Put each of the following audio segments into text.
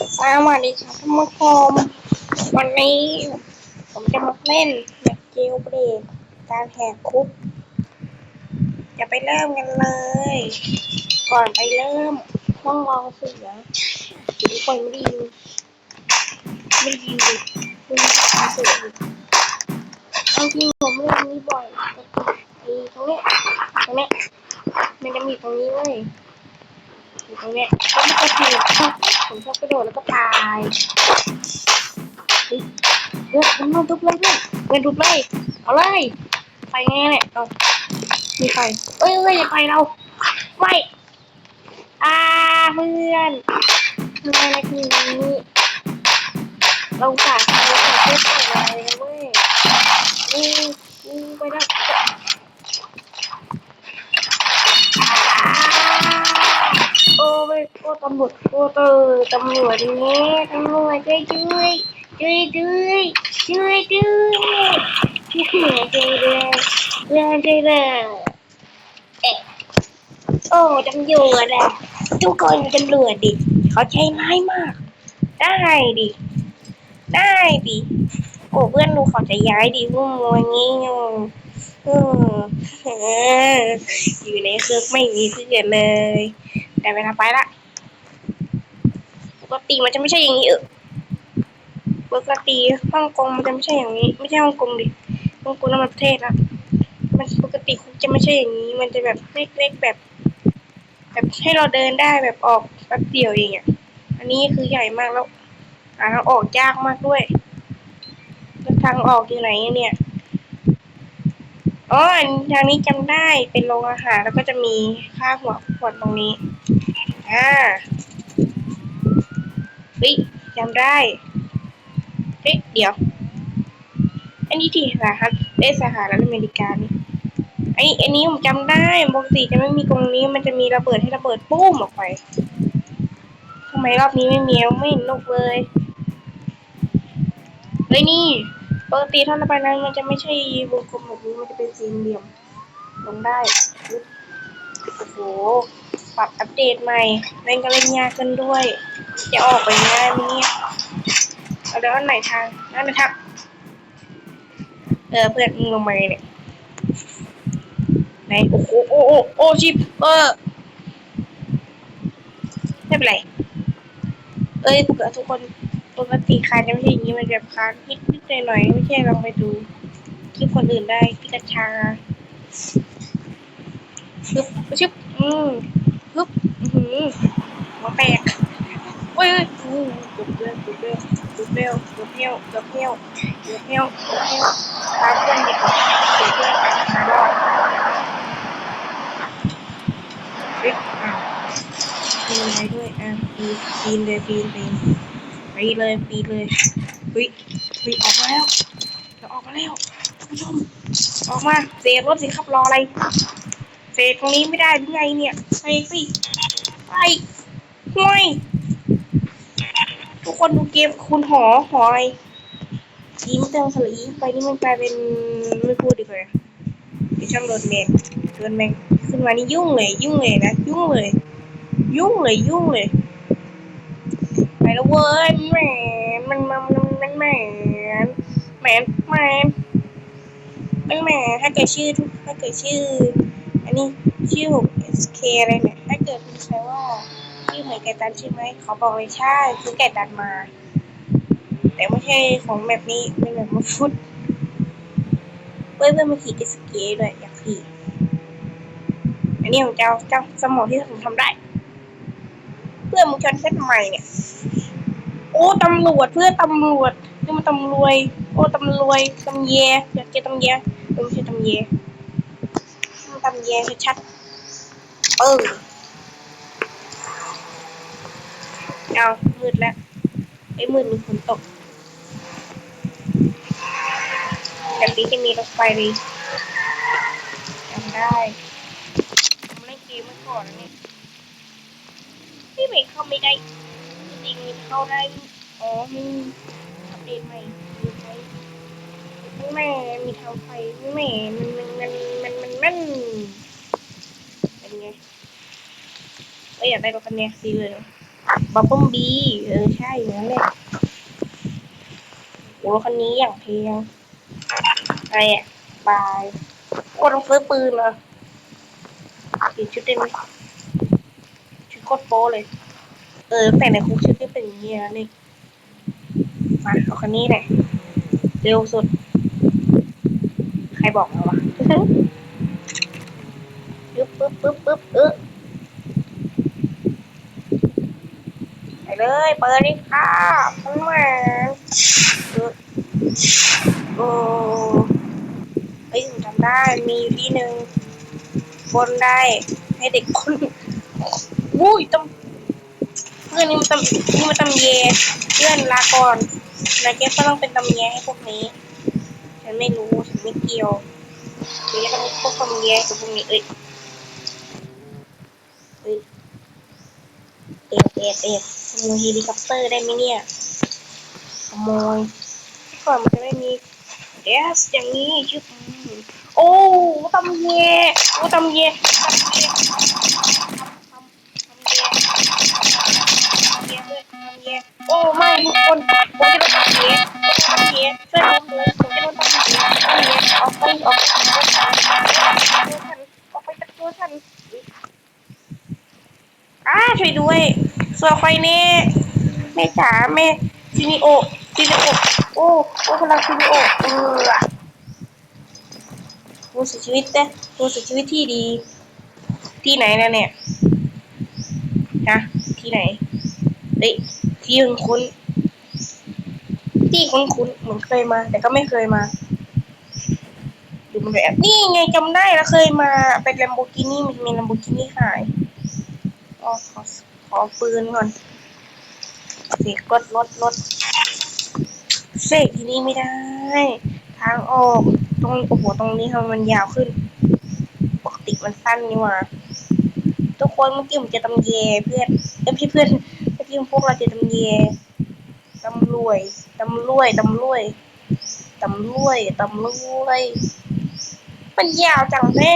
สวัสดีครับท่านผู้ชม วันนี้ ผมจะมาเล่นแบบเจลเบรกการแหกคุก จะไปเริ่มกันเลย ก่อนไปเริ่ม ต้องรอเสียงทุกคนไม่ได้ยินไม่ได้ยินดิไม่ได้ยินเสียงเอาจริงผมเล่นนี้บ่อยไอ้ตรงนี้ตรงนี้มันจะมีตรงนี้เว้ย อยู่ตรงเนี้ยก็ไม่ค่อยถูกผมชอบกระโดดแล้วก็ตายเฮ้ยเฮ้ยมันมาทุบเลยเพื่อนเงินทุบเลยเอาเลยไปไงเนี่ยเอามีไฟเอ้ยเอ้ยอย่าไปเราไม่อ่าเพื่อนทำไมอะไรคือนี้เราสาดเราสาดเพื่อนอะไรนะเว้ยอืออือไปแล้ว โอ้ตำรวจโอ้เตอตำรวจนี่ตำรวจช่วยช่วยช่วยด้วยช่วยด้วยช่วยด้วยช่วยด้วยช่วยด้วยเอ๊ะโอ้ตำรวจอะทุกคนตำรวจดิเขาใจร้ายมาก ได้ดิได้ดิโอ้เพื่อนดูเขาจะย้ายดิวุ่นวายงี้อยู่อืมเอยู่ในเครื่องไม่มีเพื่อนเลย แต่เวลาไปละ กติมันจะไม่ใช่อย่างนี้เออปกติฮ่องกงมันจะไม่ใช่อย่างนี้ ไม่ใช่ฮ่องกงดิฮ่องกงนั่นมันประเทศละมันปกติคุกจะไม่ใช่อย่างนี้ มันจะแบบเล็กๆแบบ แบบให้เราเดินได้แบบออกแป๊บเดียวเองอะอันนี้คือใหญ่มากแล้วหาทางออกยากมากด้วยแล้วทางออกอยู่ไหนเนี่ยอ๋ออทางนี้จำได้เป็นโรงอาหารแล้วก็จะมีค่าหัวขวดตรงนี้อ่า เฮ้ยจำได้เฮ้ยเดี๋ยว อันนี้ที่สหรัฐเอยสหรัฐอเมริกานี่ไอ้อันนี้ผมจำได้ปกติจะไม่มีตรงนี้มันจะมีระเบิดให้ระเบิดปุ้มออกไปทำไมรอบนี้ไม่มีไม่เห็นนกเลยเฮ้ยนี่ปกติถ้าระบายน้ำมันจะไม่ใช่วงกลมแบบนี้มันจะเป็นสี่เหลี่ยมลงได้โอ้โห ปรับอัปเดตใหม่เล่นก็เล่นยากขึ้นด้วย จะออกไปง่ายไหมเนี่ยเอาเดี๋ยวอันไหนทางนั่นนะครับเออเพื่อนมึงลงมาเนี่ยไหนโอ้โหโอ้โอ้โอ้ชิปเออไม่เป็นไร เอ้ยปกติทุกคนปกติคานจะไม่ใช่อย่างนี้มันแบบคานนิดนิดหน่อยหน่อยไม่ใช่ลองไปดูคลิปคนอื่นได้พี่กัญชาปึ๊บชึบอืม ปึ๊บหือหัวแตกโอ้ยเอ้ยอู้เกือบเบี้ยวเกือบเบี้ยวเกือบเบี้ยวเกือบเบี้ยวเกือบเบี้ยวเกือบเบี้ยวเกือบเบี้ยวตามเพื่อนดีกว่าเกือบเบี้ยวตามหารอดเฮ้ยอ้าวปีนไปด้วยอะปีนปีนเลยปีนปีนปีนเลยปีนเลยเฮ้ยเฮ้ยออกมาแล้วเราออกมาแล้วผู้ชมออกมาเซฟรถสิครับรออะไรเศษตรงนี้ไม่ได้หรือไงเนี่ย ไปสิไปห่วยทุกคนดูเกมคุณหอหออะไรยิ้มเติมสลีไปนี่มันกลายเป็นไม่พูดดีกว่าเดี๋ยวช่างโดนแมงโดนแมงขึ้นมานี่ยุ่งเลย ยุ่งเลยนะยุ่งเลย ยุ่งเลยยุ่งเลยไปแล้วเว้ยแหมมันมันมันมันแหมแหมแหมมันแหมถ้าเกิดชื่อทุกถ้าเกิดชื่อ อันนี้ชื่อผม SK อะไรเนี่ย ถ้าเกิดคุณใช้ว่าชื่อเหมือนไก่ตันใช่ไหมเขาบอกเลยใช่คือไก่ตันมา แต่ไม่ใช่ของแบบนี้เป็นแบบมาฟุตเพื่อนเพื่อนมาขี่เจสกีด้วยอยากขี่อันนี้ของเจ้าเจ้าสมองที่ผมทำได้ เพื่อนมึงชนเส้นใหม่เนี่ย โอ้ตำรวจเพื่อนตำรวจนี่มันตำรวจโอ้ตำรวจตำเยอยากเจอตำเยเออไม่ใช่ตำเยทำแย่ชัดๆ เออเอามืดแล้วไอ้มืดมีฝนตกแบบนี้จะมีรถไฟเลยจำได้ผมเล่นเกมเมื่อก่อนนะเนี่ยพี่ไม่เข้าไม่ได้จริงๆเข้าได้อ๋อมีอัปเดตใหม่มีไฟแม่มีทางไฟแม่มันมันมันมันมันมั นเป็นไงเอ้ยอยากได้รถคันนี้สีเหลืองบับเบิ้ลบีเออใช่อย่างนั้นแหละโอ้รถคันนี้อย่างเพลงอะไรอะบายโอ้ต้องซื้อปืนเหรอเปลี่ยนชุดได้ไหมชุดโคตรโป๊เลย เออ แต่ในคุกชุดนี่เป็นอย่างนี้นะนี่มาเอาคันนี้แหละเร็วสุด ใครบอกมาวะ ปึ๊บปึ๊บปึ๊บเออไปเลยเปิดดิค่ะมันมาเออโอ้เฮ้ยผมจำได้มีที่หนึ่งบนได้ ให้เด็กคนอุ้ยต้องเพื่อนนี่มันตำนี่มันตำเยเพื่อนลาก่อนนายแกก็ต้องเป็นตำแยให้พวกนี้ฉันไม่รู้ฉันไม่เกี่ยวฉันจะต้องพวกตำแยกับพวกนี้เอ้ย เอ้ย เอ็ดเอ็ดเอ็ดขโมยเฮลิคอปเตอร์ได้ไหมเนี่ยขโมยก่อนมันจะไม่มีเดสอย่างนี้ชื่ออืมโอ้ตำแยโอ้ตำแยตำแยโอ้ไม่ทุกคนผมจะโดนตำแยตำแยช่วยผมด้วยผมจะโดนตำแยตำแยออกไปออกไปออกไปออกไปจากตัวฉันอ้าช่วยด้วย ส่วนไฟเน่แม่จ๋าแม่ซินิโอซินิโอโอ้โอ้พลังซินิโอเออผู้เสียชีวิตเต้ผู้เสียชีวิตที่ดี ที่ไหนนะเนี่ยฮะที่ไหนเฮ้ยที่คุ้นคุ้นที่คุ้นคุ้นเหมือนเคยมา แต่ก็ไม่เคยมาดูมันแบบนี่ไงจำได้แล้วเคยมาเป็นแลมโบกินี่มันมีแลมโบกินี่ขายอ๋อขอ ขอปืนก่อนเสกรถรถรถเสกที่นี่ไม่ได้ ทางออกตรงโอ้โหตรงนี้ทำไมมันยาวขึ้น ปกติมันสั้นนี่หว่าทุกคนเมื่อกี้ผมจะตำเยเพื่อนเอ้ยพี่เพื่อนเมื่อกี้พวกเราจะตำเยตำรวยตำรวยตำรวยตำรวยตำรวยมันยาวจังแม่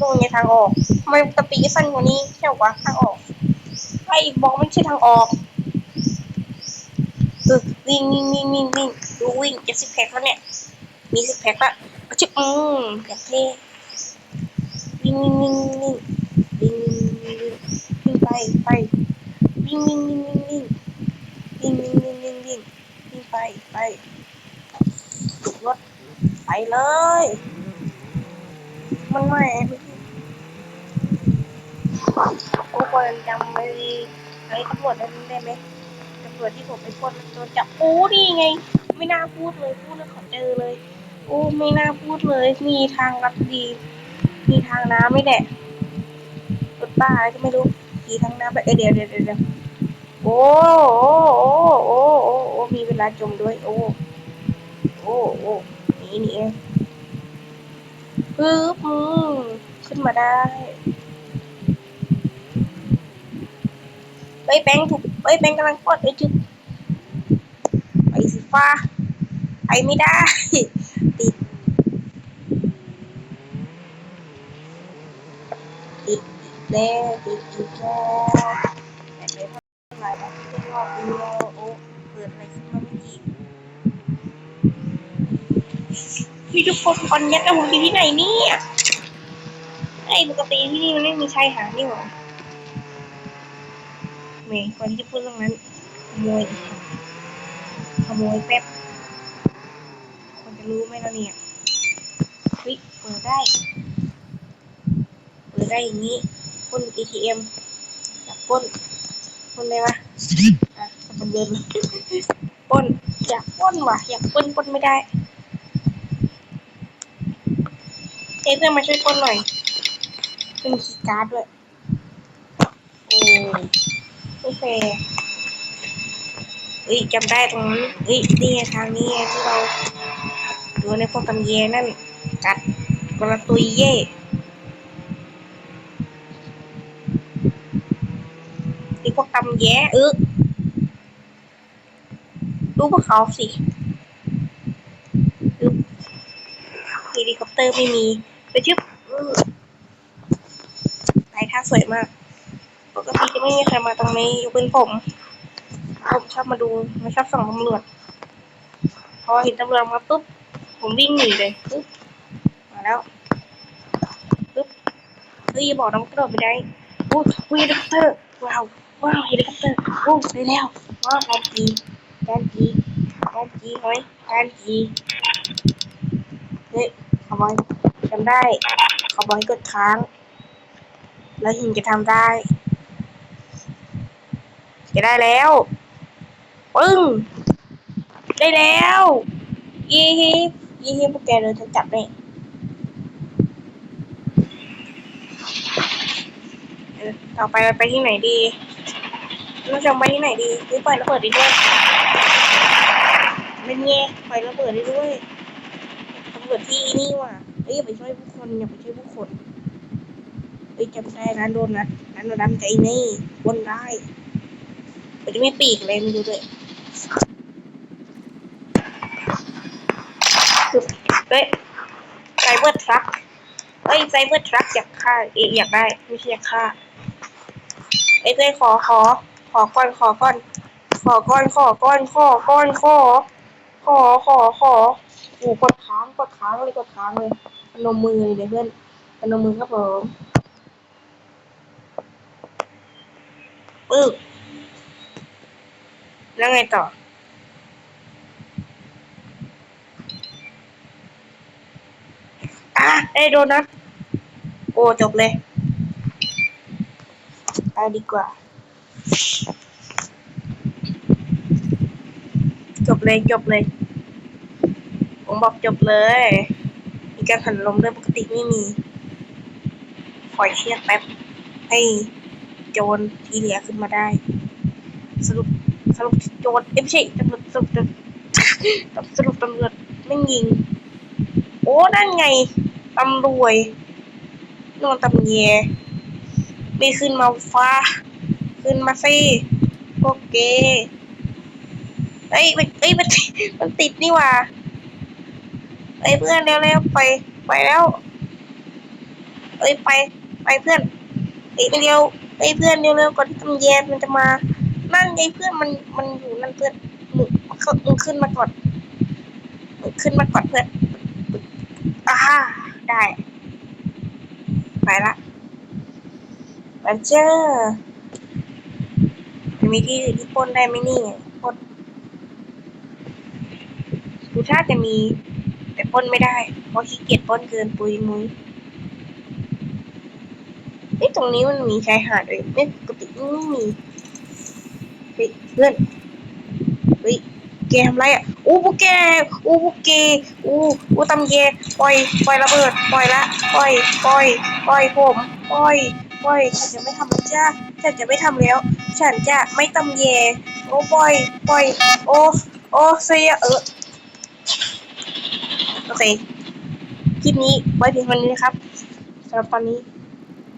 ลงในทางออกทำไมตะปีสั้นกว่านี้ใช่ปะทางออก ไอ้บอกมันใช่ทางออกเออวิ่งวิ่งวิ่งวิ่งวิ่งดูวิ่งจะสิบแพ็คแล้วเนี่ย มีสิบแพ็คละเอาชิบอืมอยากเท่วิ่งวิ่งวิ่งวิ่งวิ่งวิ่งวิ่งไปไปวิ่งวิ่งวิ่งวิ่งวิ่งวิ่งวิ่งวิ่งวิ่งวิ่งวิ่งไปไปถูกรถไปเลย มันไม่ คนจำไอ้ไอ้ตำรวจได้ไหมตำรวจที่ผมไปปล้นโดนจับโอ้นี่ไง ไม่น่าพูดเลยพูดแล้วขอเจอเลยโอ้ไม่น่าพูดเลย มีทางลัดดี มีทางน้ำไม่แหละรถบ้าก็ไม่รู้ขี่ทางน้ำไปเอเดี๋ยวเดี๋ยวเดี๋ยวโอ้โอ้โอ้โอ้โอ้โอ้มีเวลาจมด้วย โอ้โอ้โอ้นี่นี่เองปึ๊บขึ้นมาได้ เอ้ยแบงค์ถูกเอ้ยแบงค์กำลังกดไอ้จุดไปสีฟ้าไปไม่ได้ ติด ติดอีกแล้วติดอีกแล้วแต่ไปเท่าไหร่แล้วที่รอบเดียวโอ้เปิดอะไรขึ้นมาเมื่อกี้พี่ทุกคนคอนยัดเอาผมอยู่ที่ไหนเนี่ยไอ้ปกติที่นี่มันไม่มีชายหาดนี่หว่า เมย์ก่อนที่จะพูดเรื่องนั้นขโมยขโมยแป๊บคนจะรู้ไหมล่ะเนี่ยเฮ้ยเปิดได้ เปิดได้อย่างนี้ปล้น ATM อยากปล้นปล้นได้ปะอะจะเดินป้นอยากปล้นว่ะอยากปล้นปล้นไม่ได้เอ้เพื่อนมาช่วยปล้นหน่อยเป็นคีย์การ์ดด้วยโอ้ ไม่แฟร์เฮ้ยจำได้ตรงนั้นเฮ้ยนี่ไงทางนี้ไงที่เราดูในพวกตำเยนั่นกัดกระตุยเย่ไอพวกตำแย่เออดูพวกเขาสิอึ๊บเฮลิคอปเตอร์ไม่มี ไปชึบอื้อลายท่าสวยมาก ปกติจะไม่มีใครมาตรงนี้ยกเป็นผม ผมชอบมาดูไม่ชอบส่องตำรวจ พอเห็นตำรวจมาปุ๊บ ผมวิ่งหนีเลยปุ๊บ มาแล้วปุ๊บ เฮ้ยบอกนะว่ากระโดดไม่ได้โอ้ยเฮลิคอปเตอร์ ว้าว ว้าวเฮลิคอปเตอร์โอ้ได้แล้วว้าวการจีการจีการจีเฮ้ยการจีเฮ้ยขโมยจำได้ขโมยกดค้างแล้วหินจะทำได้ จะได้แล้วปึ้งได้แล้วยี่ฮิปยี่ฮิปพวกแกเลยจะจับเนี่ยต่อไปไปที่ไหนดีเราจะไปที่ไหนดีหรือปล่อยระเบิดได้ด้วยเป็นไงปล่อยระเบิดได้ด้วยตำรวจที่นี่ว่ะเอ้ยอย่าไปช่วยผู้คนอย่าไปช่วยผู้คนเอ้ยจำได้ร้านโดนัทร้านโดนัทใจนี่บนได้ มันจะไม่ปีกเลยไม่รู้ด้วยเฮ้ยไซเบอร์ทรัคเอ้ยไซเบอร์ทรัคอยากฆ่าเออยากได้ไม่ใช่อยากฆ่าเอ้ยเอ้ขอขอ ขอก้อนขอก้อน ขอก้อนขอก้อนขอก้อนขอขอขอขอโอ้กดค้างกดค้างเลยกดค้างเลยพนมมือเลยเดี๋ยวเพื่อนพนมมือครับผมปึ๊บ แล้วไงต่อ อะได้โดนัทโอ้ จบเลย ไปดีกว่า จบเลย จบเลย ผมบอกจบเลย มีการผันลมด้วยปกติไม่มี ปล่อยเชือกแป๊บ ให้โจรทีเหลือขึ้นมาได้ สรุป สรุปโจรเอ้ยไม่ใช่ตำรวจสรุปตำสรุปตำรวจไม่ยิง โอ้นั่นไงตำรวจนอนตำเยไม่ขึ้นมาฟ้า ขึ้นมาสิพวกเกย์เอ้ยมันเอ้ยมันมันติดนี่ว่าเอ้ยเพื่อนเร็วๆไปไปแล้วเอ้ยไปไปเพื่อนเอ้ยเร็วเอ้ยเพื่อนเร็วๆก่อนที่ตำแยมันจะมา นั่นไงเพื่อนมันมันอยู่นั่นเพื่อนมึงขึ้นมาก่อนมึงขึ้นมาก่อนเพื่อนอ่าได้ ไปละไปเจอมันมีที่ที่ปล้นได้ไหมนี่ปล้นดูถ้าจะมี แต่ปล้นไม่ได้ เพราะขี้เกียจปล้นเกินปุยมุ้ยเฮ้ตรงนี้มันมีชายหาดเลยเนี่ปกติไม่มี เพื่อนเฮ้ยแกทำไรอะอู้พวกแกอู้พวกแกอู้อู้ตำเยปล่อยปล่อยระเบิดปล่อยละปล่อยปล่อยปล่อยผมปล่อยปล่อยฉันจะไม่ทำแล้วจ้าฉันจะไม่ทำแล้ว ฉันจะไม่ตำเยโอ้ปล่อยปล่อยโอ้โอ้เสียเออโอเคคลิปนี้ไว้เพียงเท่านี้นะครับสำหรับตอนนี้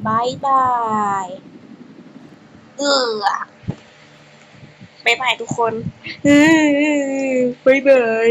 บายบายเออ บายบายทุกคนบายบาย